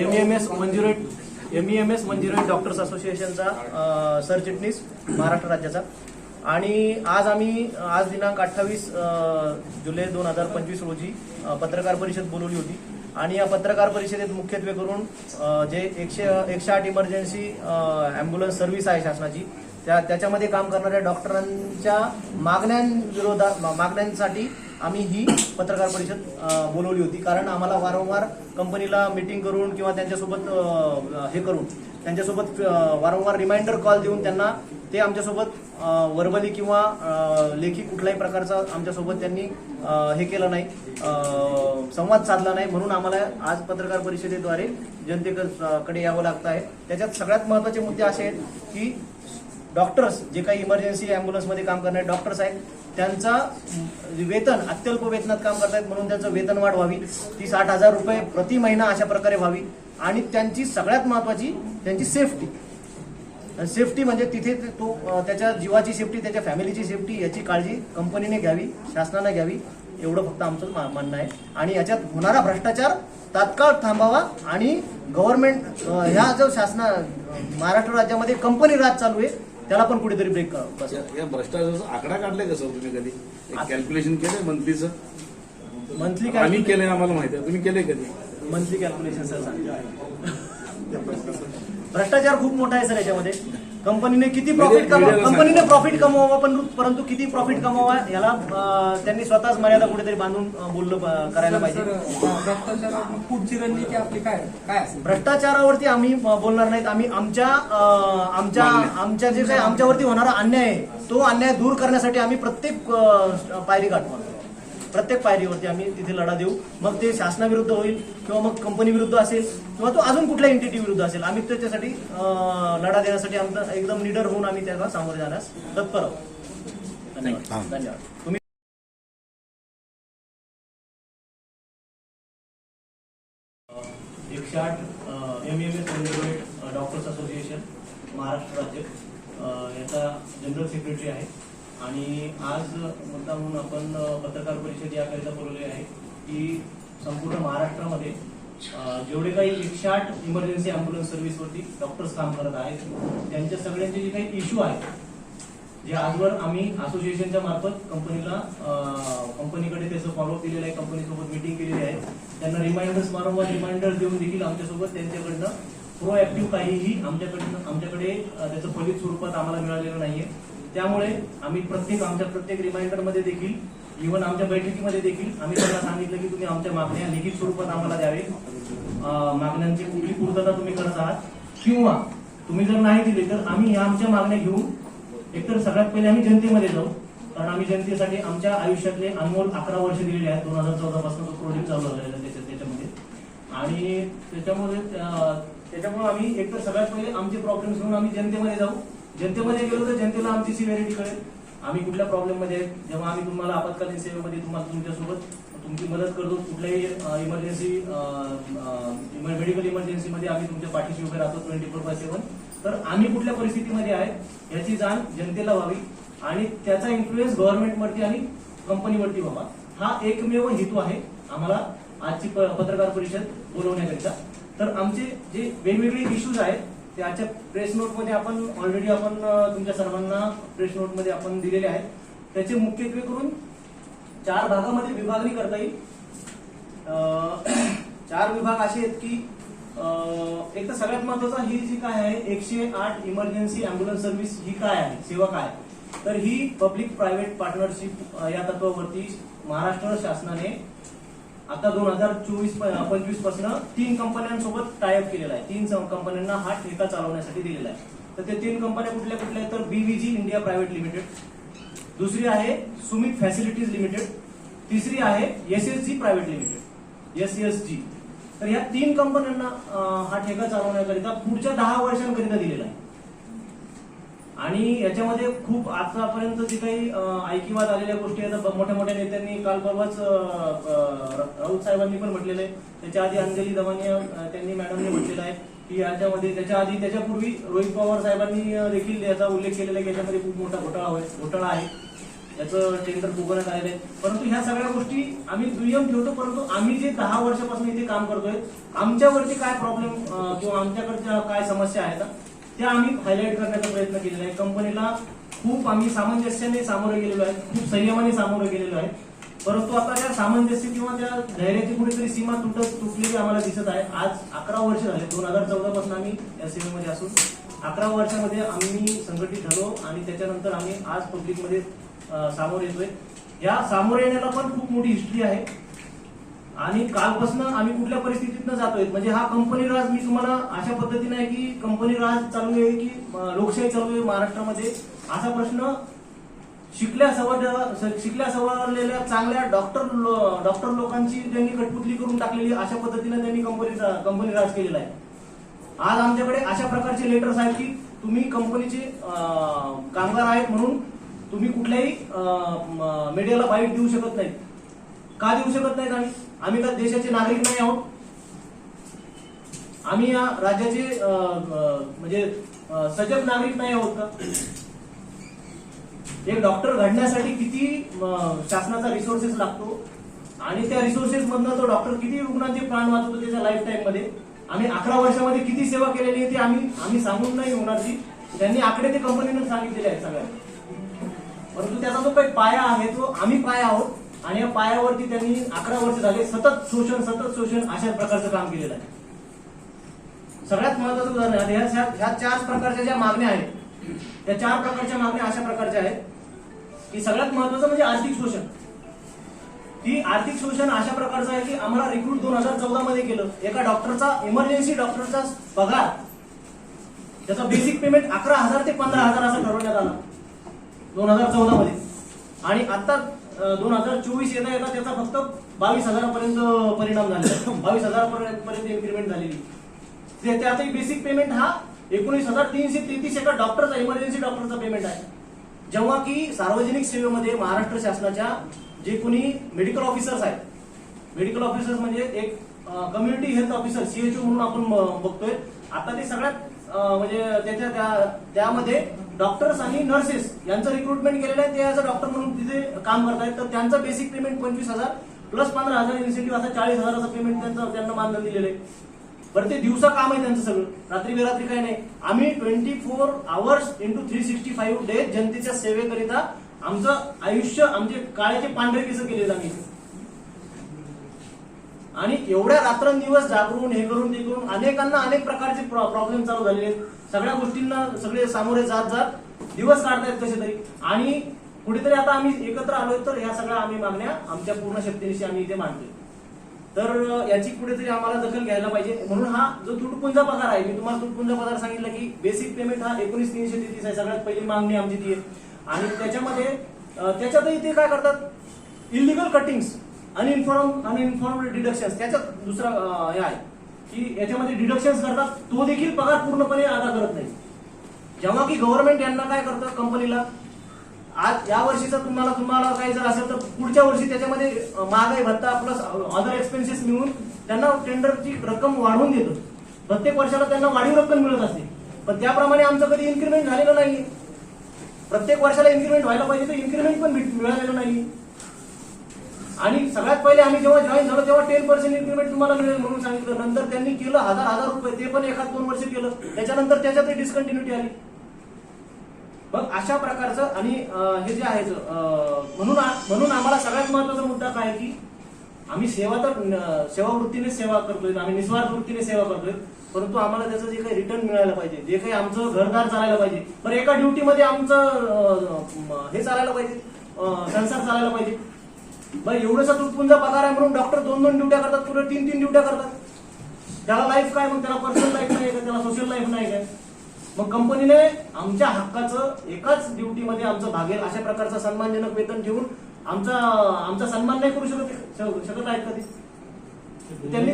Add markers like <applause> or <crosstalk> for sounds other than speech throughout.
M M S मंजुरेट M M S मंजुरेट doctors असोसिएशनचा सरचिटणीस महाराष्ट्र राज्याचा. आणि आज आम्ही आज दिनांक अठ्ठावीस जुलै दोन हजार पंचवीस रोजी पत्रकार परिषद बोलवली होती. आणि या पत्रकार परिषदेत मुख्यत्वे करून जे एकशे एकशे आठ इमर्जन्सी ॲम्ब्युलन्स सर्व्हिस आहे शासनाची त्या त्याच्यामध्ये काम करणाऱ्या डॉक्टरांच्या मागण्यांविरोधात मा- मागण्यांसाठी आम्ही ही पत्रकार परिषद बोलवली होती. कारण आम्हाला वारंवार कंपनीला मीटिंग करून किंवा त्यांच्यासोबत हे करून त्यांच्यासोबत वारंवार रिमाइंडर कॉल देऊन त्यांना ते आमच्यासोबत वर्बली किंवा लेखी कुठल्याही प्रकारचा आमच्यासोबत त्यांनी हे केलं नाही. संवाद साधला नाही. म्हणून आम्हाला आज पत्रकार परिषदेद्वारे जनतेकडे यावं लागतं आहे. त्याच्यात सगळ्यात महत्त्वाचे मुद्दे असे आहेत की डॉक्टर्स जे काही इमर्जन्सी अँब्युलन्समध्ये काम करणारे डॉक्टर्स आहेत त्यांचा वेतन अत्यल्प वेतनात काम करतायत म्हणून त्यांचं वेतन वाढ व्हावी. ती साठ हजार रुपये प्रति महिना अशा प्रकारे व्हावी. आणि त्यांची सगळ्यात महत्वाची त्यांची सेफ्टी सेफ्टी म्हणजे तिथे तो त्याच्या जीवाची सेफ्टी त्याच्या फॅमिलीची सेफ्टी याची काळजी कंपनीने घ्यावी शासनाने घ्यावी एवढं फक्त आमचं मा- म्हणणं आहे. आणि याच्यात होणारा भ्रष्टाचार तात्काळ थांबावा आणि गव्हर्नमेंट ह्या जो शासना महाराष्ट्र राज्यामध्ये कंपनी राज चालू आहे. त्याला पण कुठेतरी ब्रेक बस. या भ्रष्टाचाराचा आकडा काढलाय का सर तुम्ही कधी? कॅल्क्युलेशन केलंय मंथलीचं मंथली आम्ही केलंय आम्हाला माहिती आहे. तुम्ही केलंय कधी? मंथली कॅल्क्युलेशन सर भ्रष्टाचार खूप मोठा आहे सर याच्यामध्ये. कंपनीने किती प्रॉफिट कमावा मीडियाला कंपनीने प्रॉफिट कमवावा पण परंतु किती प्रॉफिट कमावा याला त्यांनी स्वतःच मर्यादा कुठेतरी बांधून बोललं करायला पाहिजे. भ्रष्टाचारावर पुढची रणनीती आपली काय काय असेल? भ्रष्टाचारावरती आम्ही बोलणार नाहीत. आम्ही आमच्या आमच्या आमच्या जे काही आमच्यावरती होणारा अन्याय आहे तो अन्याय दूर करण्यासाठी आम्ही प्रत्येक पायरी गाठणार प्रत्येक पायरीवरती आम्ही तिथे लढा देऊ. मग ते शासनाविरुद्ध होईल किंवा मग कंपनी विरुद्ध असेल किंवा तो अजून कुठल्या एंटिटी विरुद्ध असेल. आम्ही त्याच्यासाठी लढा देण्यासाठी आमचा एकदम निडर होऊन आम्ही त्याला सामोरे जाण्यास तत्पर आहोत. धन्यवाद. धन्यवाद. तुम्ही एकशे आठ M M S doctors association Maharashtra राज्य याचा जनरल सेक्रेटरी आहे. आणि आज मुद्दा म्हणून आपण पत्रकार परिषद याकरिता बोलवली आहे. की संपूर्ण महाराष्ट्रामध्ये जेवढे काही एकशे आठ इमर्जन्सी अँब्युलन्स सर्व्हिसवरती डॉक्टर्स काम करत आहेत त्यांच्या सगळ्यांचे जे काही इश्यू आहेत जे आजवर आम्ही असोसिएशनच्या मार्फत कंपनीला कंपनीकडे त्याचं फॉलोअप दिलेलं आहे कंपनीसोबत मिटिंग केलेली आहे. त्यांना रिमाइंडर्स वारंवार रिमाइंडर्स देऊन देखील आमच्यासोबत त्यांच्याकडनं प्रोएक्टिव्ह काहीही आमच्याकडनं आमच्याकडे त्याचं फलित स्वरूपात आम्हाला मिळालेलं नाहीये. त्यामुळे आम्ही प्रत्येक आमच्या प्रत्येक रिमाइंडरमध्ये देखील इव्हन आमच्या बैठकीमध्ये देखील आम्ही त्यांना सांगितलं की तुम्ही आमच्या मागण्या लिखित स्वरूपात आम्हाला द्यावे मागण्यांची कुठली पूर्तता तुम्ही करत आहात. किंवा तुम्ही जर नाही दिले तर आम्ही या आमच्या मागण्या घेऊन एकतर सगळ्यात पहिले आम्ही जनतेमध्ये जाऊ. कारण आम्ही जनतेसाठी आमच्या आयुष्यातले अनमोल अकरा वर्ष दिलेले आहेत. दोन हजार चौदा पासून तो प्रोजेक्ट चालू झालेला आहे त्याच्यामध्ये. आणि त्याच्यामध्ये त्याच्यामुळे आम्ही एकतर सगळ्यात पहिले आमचे प्रॉब्लेम्स घेऊन आम्ही जनतेमध्ये जाऊ. जनतेमध्ये गेलो तर जनतेला आमची सिव्हिरिटी कळेल. आम्ही कुठल्या प्रॉब्लेममध्ये जेव्हा आम्ही तुम्हाला आपत्कालीन सेवेमध्ये तुम्हाला तुमच्यासोबत तुमची मदत करतो कुठल्याही इमर्जन्सी मेडिकल इमर्जन्सीमध्ये आम्ही तुमच्या पाठीशी उभे राहतो ट्वेंटी फोर बाय सेव्हन तर आम्ही कुठल्या परिस्थितीमध्ये आहे याची जाण जनतेला व्हावी आणि त्याचा इन्फ्लुएन्स गव्हर्नमेंटवरती आणि कंपनीवरती व्हावा. हा एकमेव हेतू आहे आम्हाला आजची प- पत्रकार परिषद बोलवण्याकरिता. तर आमचे जे वेगवेगळे इश्यूज आहेत ते आजच्या प्रेस नोटमध्ये आपण ऑलरेडी आपण तुमच्या सर्वांना प्रेस नोटमध्ये आपण दिलेले आहेत त्याचे मुख्यत्वे करून चार भागामध्ये विभागणी करता येईल <clears throat> चार विभाग असे आहेत की एक तर सगळ्यात महत्त्वाचा ही जी काय आहे एकशे आठ इमर्जन्सी अँब्युलन्स सर्व्हिस ही काय आहे सेवा काय आहे? तर ही पब्लिक प्रायव्हेट पार्टनरशिप या तत्वावरती महाराष्ट्र शासनाने आता दोन हजार चोवीस पंचवीसपासून तीन कंपन्यांसोबत टायअप केलेला आहे. तीन कंपन्यांना हा ठेका चालवण्यासाठी दिलेला आहे. तर ते तीन कंपन्या कुठल्या कुठल्या आहेत? तर बीव्हीजी इंडिया प्रायव्हेट लिमिटेड दुसरी आहे सुमित फॅसिलिटीज लिमिटेड तिसरी आहे S S G private limited S S G तर या तीन कंपन्यांना हा ठेका चालवण्याकरिता पुढच्या दहा वर्षांकरिता दिलेला आहे. आणि याच्यामध्ये खूप आतापर्यंत जे काही अं, ऐकिवात आलेल्या गोष्टी आहेत मोठ्या मोठ्या नेत्यांनी काल परवाच राऊत साहेबांनी पण म्हटलेलं आहे. त्याच्या आधी अंजली दमानी त्यांनी मॅडमने म्हटलेलं आहे की याच्यामध्ये त्याच्या आधी त्याच्यापूर्वी रोहित पवार साहेबांनी देखील याचा उल्लेख केलेला आहे की याच्यामध्ये खूप मोठा घोटाळा होय घोटाळा आहे. त्याचं टेंडर उभारण्यात आलेलं आहे. परंतु ह्या सगळ्या गोष्टी आम्ही दुय्यम ठेवतो परंतु आम्ही जे दहा वर्षापासून इथे काम करतोय आमच्यावरती काय प्रॉब्लेम किंवा आमच्याकडच्या काय समस्या आहेत त्या आम्ही हायलाईट करण्याचा प्रयत्न केलेला आहे. कंपनीला खूप आम्ही सामंजस्याने सामोरे गेलेलो आहे. खूप संयमाने सामोरे गेलेलो आहे. परंतु आता त्या सामंजस्य किंवा त्या धैर्याची कुठेतरी सीमा तुटत तुटलेली आम्हाला दिसत आहे. आज अकरा वर्ष झाले. दोन हजार चौदा पासून आम्ही या सेवेमध्ये असून अकरा वर्षामध्ये आम्ही संघटित झालो आणि त्याच्यानंतर आम्ही आज पब्लिकमध्ये सामोरे येतोय. या सामोरे येण्याला पण खूप मोठी हिस्ट्री आहे. आणि कालपासून आम्ही कुठल्या परिस्थितीतनं जातोय? म्हणजे हा कंपनी राज मी तुम्हाला अशा पद्धतीने आहे की कंपनी राज चालू आहे की लोकशाही चालू आहे महाराष्ट्रामध्ये? असा प्रश्न शिकल्या सवरलेल्या शिकल्या सवरलेल्या चांगल्या डॉक्टर डॉक्टर लोकांची त्यांनी कटपुतली करून टाकलेली अशा पद्धतीने त्यांनी कंपनी कंपनी राज केलेला आहे. आज आमच्याकडे अशा प्रकारचे लेटर्स आहेत की तुम्ही कंपनीचे कामगार आहेत म्हणून तुम्ही कुठल्याही मीडियाला बाईट देऊ शकत नाही का देऊ शकत नाहीत आम्ही? आम्ही का देशाचे नागरिक नाही आहोत? आम्ही या राज्याचे म्हणजे सजग नागरिक नाही आहोत का? एक डॉक्टर घडण्यासाठी किती शासनाचा रिसोर्सेस लागतो आणि त्या रिसोर्सेस मधनं तो डॉक्टर किती रुग्णांचे प्राण वाचवतो त्याच्या लाईफ टाईममध्ये? आम्ही अकरा वर्षामध्ये किती सेवा केलेली आहे ती आम्ही आम्ही सांगून नाही होणार जी त्यांनी आकडे ते कंपनीनं सांगितलेले आहेत सगळ्या परंतु त्याचा जो काही पाया आहे तो आम्ही पाया आहोत. आणि या पायावरती त्यांनी अकरा वर्ष झाले सतत शोषण सतत शोषण अशा प्रकारचं काम केलेलं आहे. सगळ्यात महत्वाचं उदाहरण आहे. ह्या ह्या- चार प्रकारच्या ज्या मागण्या आहेत त्या चार प्रकारच्या मागण्या अशा प्रकारच्या आहेत की सगळ्यात महत्वाचं म्हणजे आर्थिक शोषण. ही आर्थिक शोषण अशा प्रकारचं आहे की आम्हाला रिक्रूट दोन हजार चौदा मध्ये केलं. एका डॉक्टरचा इमर्जन्सी डॉक्टरचा पगार त्याचा बेसिक पेमेंट अकरा हजार ते पंधरा हजार असं ठरवण्यात आला. दोन हजार चौदा मध्ये. आणि आता दोन हजार चोवीस येता येता त्याचा फक्त बावीस हजारापर्यंत परिणाम झालेला <coughs> बावीस हजारापर्यंत इन्क्रीमेंट झालेली. ते- त्यातही बेसिक पेमेंट हा एकोणीस हजार तीनशे तेहतीस एका डॉक्टरचा इमर्जन्सी डॉक्टरचा पेमेंट आहे. जेव्हा की सार्वजनिक सेवेमध्ये महाराष्ट्र शासनाच्या जे कोणी मेडिकल ऑफिसर्स आहेत मेडिकल ऑफिसर्स म्हणजे एक कम्युनिटी हेल्थ ऑफिसर सीएचओ म्हणून आपण बघतोय. आता ते सगळ्यात म्हणजे त्याच्या त्या- त्यामध्ये डॉक्टर्स आणि नर्सेस यांचं रिक्रुटमेंट केलेलं आहे. ते ऍज अ डॉक्टर म्हणून तिथे काम करतायत तर त्यांचं बेसिक पेमेंट पंचवीस हजार प्लस पंधरा हजार इन्सेंटिव्ह असं चाळीस हजाराचं पेमेंट त्यांचं त्यांना मानधन दिलेलं आहे. बरं ते दिवसा काम आहे त्यांचं सगळं. रात्री बेरात्री काही नाही. आम्ही twenty four hours into three sixty five day जनतेच्या सेवेकरिता आमचं आयुष्य आमचे काळ्याचे पांढरे केस केले आम्ही. आणि एवढ्या रात्रंदिवस जागरून हे करून ते करून अनेकांना अनेक प्रकारचे प्रॉब्लेम चालू झालेले आहेत. सगळ्या गोष्टींना सगळे सामोरे जात जात दिवस काढतायत कसे तरी. आणि कुठेतरी आता आम्ही एकत्र आलोय तर ह्या सगळ्या आम्ही मागण्या आमच्या पूर्ण शक्तीनिशी आम्ही इथे मांडतोय. तर याची कुठेतरी आम्हाला दखल घ्यायला पाहिजे. म्हणून हा जो तुटपुंजा पगार आहे मी तुम्हाला तुटपुंजा पगार सांगितलं की बेसिक पेमेंट हा एकोणीस तीनशे तेहतीस आहे. सगळ्यात पहिली मागणी आमची ती आहे. आणि त्याच्यामध्ये त्याच्यातही ते काय करतात? Illegal cuttings uninform uninform deduction त्याच्यात दुसरा हे आहे. की याच्यामध्ये डिडक्शन करतात तो देखील पगार पूर्णपणे अदा करत नाही. जेव्हा की गव्हर्नमेंट यांना काय करतं कंपनीला आज या वर्षीचा तुम्हाला तुम्हाला काही जर असेल तर पुढच्या वर्षी त्याच्यामध्ये महागाई भत्ता प्लस अदर एक्सपेन्सेस मिळून त्यांना टेंडरची रक्कम वाढवून देतो. प्रत्येक वर्षाला त्यांना वाढीव रक्कम मिळत असते. पण त्याप्रमाणे आमचं कधी इन्क्रीमेंट झालेलं नाही प्रत्येक वर्षाला इन्क्रीमेंट व्हायला पाहिजे तर इन्क्रीमेंट पण मिळालेलं नाही आणि सगळ्यात पहिले आम्ही जेव्हा जॉईन झालो तेव्हा टेन पर्सेंट इन्क्रीमेंट तुम्हाला मिळेल म्हणून सांगितलं. नंतर त्यांनी केलं हजार हजार रुपये ते पण एखाद दोन वर्ष केलं. त्याच्यानंतर त्याच्यात डिस्कंटिन्युटी आली. मग अशा प्रकारचं आणि हे जे आहे म्हणून म्हणून आम्हाला सगळ्यात महत्त्वाचा मुद्दा काय आहे की आम्ही सेवा तर सेवावृत्तीने सेवा वृत्तीने सेवा करतोय. आम्ही निस्वार्थ वृत्तीने सेवा करतोय. परंतु आम्हाला त्याचं जे काही रिटर्न मिळायला पाहिजे जे काही आमचं घरदार चालायला पाहिजे पण एका ड्युटीमध्ये आमचं हे चालायला पाहिजे संसार चालायला पाहिजे. बरं एवढंसा तुटपुंजा पगार आहे म्हणून डॉक्टर दोन दोन ड्युट्या करतात पुढे तीन तीन ड्युट्या करतात. त्याला लाईफ काय मग? त्याला पर्सनल लाईफ नाही का? त्याला सोशल लाईफ नाही काय मग कंपनीने आमच्या हक्काचं एकाच ड्युटीमध्ये आमचं भागेल अशा प्रकारचं सन्मानजनक वेतन ठेवून आमचा आमचा सन्मान नाही करू शकत शकत आहेत कधी? त्यांनी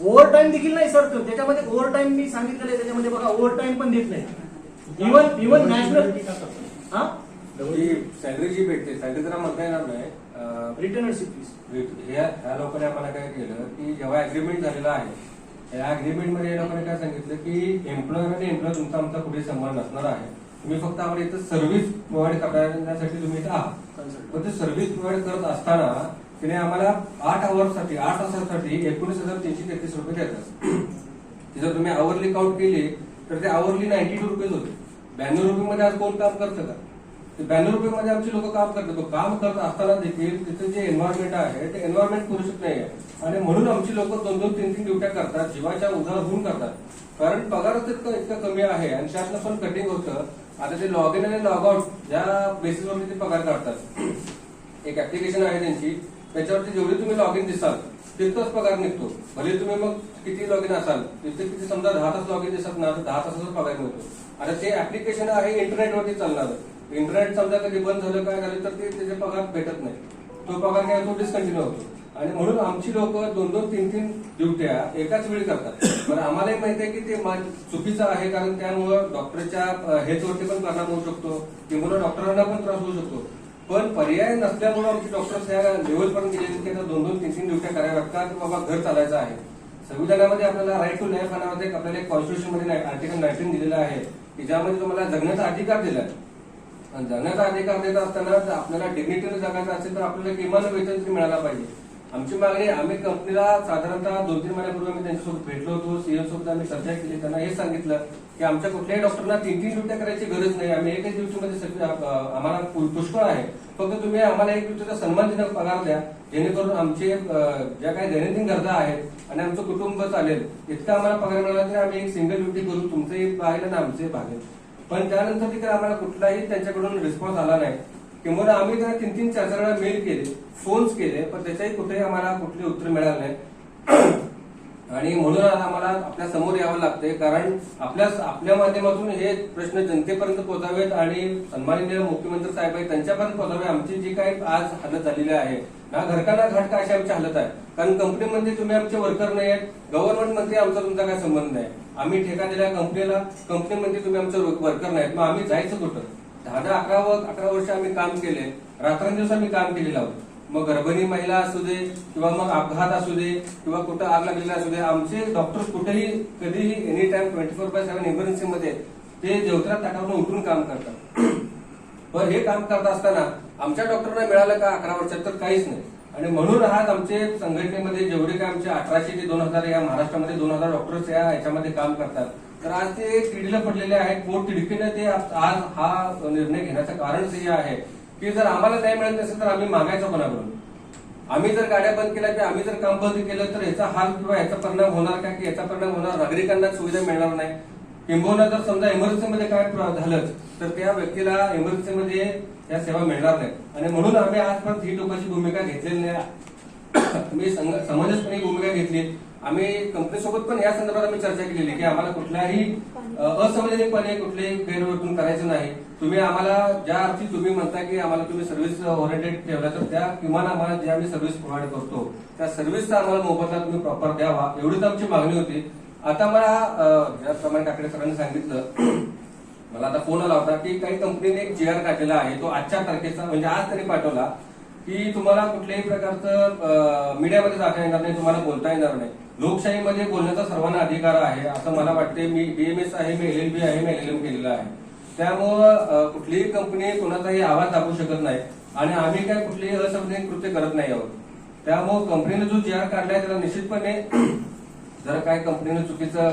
ओव्हर टाइम देखील नाही सर त्याच्यामध्ये ओव्हर टाइम मी सांगितलेलं आहे. त्याच्यामध्ये बघा ओव्हर टाइम पण देत नाही. इव्हन इव्हन नॅशनल हा? जी सॅलरी जी भेटते सॅलरी जरा म्हणता येणार नाही. रिटर्नरशिप फीस ह्या ह्या लोकांनी आम्हाला काय केलं की जेव्हा अग्रीमेंट झालेला आहे त्या अग्रीमेंटमध्ये या लोकांनी काय सांगितलं की एम्प्लॉयर आणि एम्प्लॉय तुमचा आमचा कुठे संबंध नसणार आहे. तुम्ही फक्त आम्हाला इथं सर्व्हिस प्रोव्हाइड करण्यासाठी तुम्ही इथं आहात. पण ते सर्व्हिस प्रोव्हाइड करत असताना तिने आम्हाला आठसाठी आठ तासासाठी एकोणीस हजार तीनशे तेहतीस रुपये देतात. ती जर तुम्ही आवरली काउंट केली तर ते आवरली नाईन्टी टू रुपीज होते. ब्याण्णव रुपये आज कोण काम करतं का? ते ब्याण्णव रुपये मध्ये आमची लोक काम करतात. काम करत असताना देखील तिथे जे एन्व्हायरमेंट आहे ते एन्व्हायरमेंट पुरेसच नाही आहे आणि म्हणून आमची लोक दोन दोन तीन तीन ड्युट्या करतात जीवाच्या उधार होऊन करतात. कारण पगार इतकं इतकं कमी आहे आणि त्यातनं पण कटिंग होतं. आता ते लॉग इन आणि लॉग आउट ज्या बेसिसवरती ते पगार काढतात. एक ऍप्लिकेशन आहे त्यांची. त्याच्यावरती जेवढे तुम्ही लॉग इन दिसाल तितकंच पगार निघतो. भले तुम्ही मग किती लॉग इन असाल तिथे किती समजा दहा तास लॉग इन दिसत ना तर दहा तासाचा पगार मिळतो. आता ते ऍप्लिकेशन आहे इंटरनेटवरती चालणार. इंटरनेट समजा कधी बंद झालं काय झालं तर ते त्याचे पगार भेटत नाही. तो पगार काय तो डिस्कंटिन्यू होतो. आणि म्हणून आमची लोक दोन दोन तीन तीन ड्युट्या एकाच वेळी करतात. पण आम्हालाही माहिती आहे की ते चुकीचं आहे कारण त्यामुळं डॉक्टरच्या हेल्थवरती पण परिणाम होऊ शकतो. किंवा डॉक्टरांना पण त्रास होऊ शकतो. पण पर्याय नसल्यामुळे आमचे डॉक्टर्स या लेवलपर्यंत गेले की दोन दोन तीन तीन ड्युट्या कराव्या लागतात बाबा घर चालायचं आहे. संविधानामध्ये आपल्याला राईट टू लाईफ नावाचं आपल्याला एक कॉन्स्टिट्यूशनमध्ये आर्टिकल नाईन्टीन दिलेलं आहे की ज्यामध्ये तुम्हाला जगण्याचा अधिकार दिला आहे जगण्याचा अधिकार देत असताना जर आपल्याला डिग्निटीने जगायचं असेल तर आपल्याला किमान वेतन तरी मिळायला पाहिजे. आमची मागणी आम्ही कंपनीला साधारणतः दोन तीन महिन्यापूर्वी आम्ही त्यांच्यासोबत भेटलो होतो सीएम सोबत आम्ही चर्चा केली. त्यांना हे सांगितलं की आमच्या कुठल्याही डॉक्टरना तीन तीन ड्युट्या करायची गरज नाही. आम्ही एकच दिवशीमध्ये आम्हाला पुष्कळ आहे. फक्त तुम्ही आम्हाला एक दिवसाचा सन्मानजनक पगार द्या. जेणेकरून आमचे ज्या काही दैनंदिन गरजा आहेत आणि आमचं कुटुंब चालेल इतका आम्हाला पगार मिळाला तरी आम्ही एक सिंगल ड्युटी करू तुमचंही पाहिलं ना आमचंही भागेल. पण त्यानंतर देखील आम्हाला कुठलाही त्यांच्याकडून रिस्पॉन्स आला नाही. किंवा आम्ही त्यांना तीन तीन चार चार वेळा मेल केले फोन्स केले पण त्याच्याही कुठेही आम्हाला कुठले उत्तर मिळालं नाही. <clears throat> आणि म्हणून आम्हाला आपल्यासमोर यावं लागतंय कारण आपल्या आपल्या माध्यमातून हे प्रश्न जनतेपर्यंत पोहोचावेत आणि सन्माननीय मुख्यमंत्री साहेब आहेत त्यांच्यापर्यंत पोहोचावे आमची जी काही आज हालत झालेली आहे ना घरकांना घाट काय अशी आमची हालत आहे. कारण कंपनीमध्ये तुम्ही आमचे वर्कर नाही आहेत. गव्हर्नमेंटमध्ये आमचा तुमचा काय संबंध नाही. आम्ही ठेका दिल्या कंपनीला कंपनीमध्ये तुम्ही आमचे वर्कर नाहीत मग आम्ही जायचं कुठं? दहा दहा अकरा अकरा वर्ष आम्ही काम केले. रात्रंदिवस आम्ही काम केलेलं आहोत. मग गर्भणी महिला असू दे किंवा मग अपघात असू दे किंवा कुठं आग लागलेला असू दे आमचे डॉक्टर कुठेही कधीही any time twenty four by seven emergency मध्ये ते जेवत्रात ताटावरून उठून काम करतात. <clears throat> पण हे काम करत असताना आमच्या डॉक्टरना मिळालं का अकरा वर्षात तर काहीच नाही. आणि म्हणून आज आमचे संघटनेमध्ये जेवढे काय आमचे अठराशे ते दोन हजार या महाराष्ट्रामध्ये दोन हजार डॉक्टर्स या याच्यामध्ये काम करतात. तर आज ते तिडीला पडलेले आहेत. पोट तिडकीनं ते आज हा निर्णय घेण्याचं कारण हे आहे की जर आम्हाला नाही मिळत नसेल तर आम्ही मागायचं कोणाकडून? आम्ही जर गाड्या बंद केल्या किंवा आम्ही जर काम बंद केलं तर याचा हाल किंवा याचा परिणाम होणार का की याचा परिणाम होणार? नागरिकांना सुविधा मिळणार नाही. किंबहुना जर समजा इमर्जन्सीमध्ये काय झालंच तर त्या व्यक्तीला इमर्जन्सीमध्ये त्या सेवा मिळणार नाही आणि म्हणून आम्ही आजपर्यंत ही टोकाची भूमिका घेतलेली नाही. मी समंजसपणे भूमिका घेतली. आम्ही कंपनीसोबत पण या संदर्भात आम्ही चर्चा केलेली की आम्हाला कुठल्याही असंवैधानिकपणे कुठलेही गैरवर्तन करायचं नाही. तुम्ही आम्हाला ज्या अर्थी तुम्ही म्हणता की आम्हाला तुम्ही सर्व्हिस ओरिएंटेड ठेवला तर त्या किमान आम्हाला जे आम्ही सर्व्हिस प्रोव्हाइड करतो त्या सर्व्हिसचा आम्हाला मोबदला तुम्ही प्रॉपर द्यावा एवढीच आमची मागणी होती. आता मला ज्याप्रमाणे काकडे सरांनी सांगितलं मला आता फोन आला होता की काही कंपनीने एक जीआर काढलेला आहे. तो आजच्या तारखेचा म्हणजे आज तरी पाठवला की तुम्हाला कुठल्याही प्रकारचं मीडियामध्ये जाता येणार नाही तुम्हाला बोलता येणार नाही. लोकशाहीमध्ये बोलण्याचा सर्वांना अधिकार आहे असं मला वाटते मी बीएमएस आहे मी एल बी आहे मी एल एम केलेलं आहे. त्यामुळं कुठलीही कंपनी कोणाचाही आवाज दाबू शकत नाही आणि आम्ही काय कुठलीही असंवैधानिक कृत्य करत नाही आहोत. त्यामुळं कंपनीने जो जी आर काढलाय त्याला निश्चितपणे <clears throat> जर काय कंपनीनं चुकीचं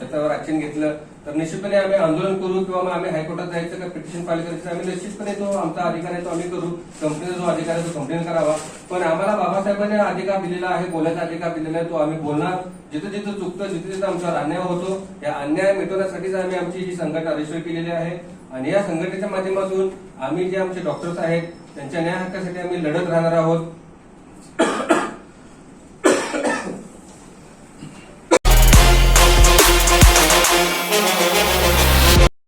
त्याच्यावर ऍक्शन घेतलं तर निश्चितपणे आम्ही आंदोलन करू किंवा मग आम्ही हायकोर्टात जायचं का पिटिशन फाईल करायचं आम्ही निश्चितपणे तो आमचा अधिकार आहे तो आम्ही करू. कंपनीचा जो अधिकार आहे तो कंप्लेन करावा. पण आम्हाला बाबासाहेबांनी अधिकार दिलेला आहे बोलायचा अधिकार दिलेला आहे तो आम्ही बोलणार. जिथं जिथं चुकतं जिथे जिथं आमच्यावर अन्याय होतो या अन्याय मिटवण्यासाठीच आम्ही आमची ही संघटना रजिस्टर केलेली आहे. आणि या संघटनेच्या माध्यमातून आम्ही जे आमचे डॉक्टर्स आहेत त्यांच्या न्याय हक्कासाठी आम्ही लढत राहणार आहोत.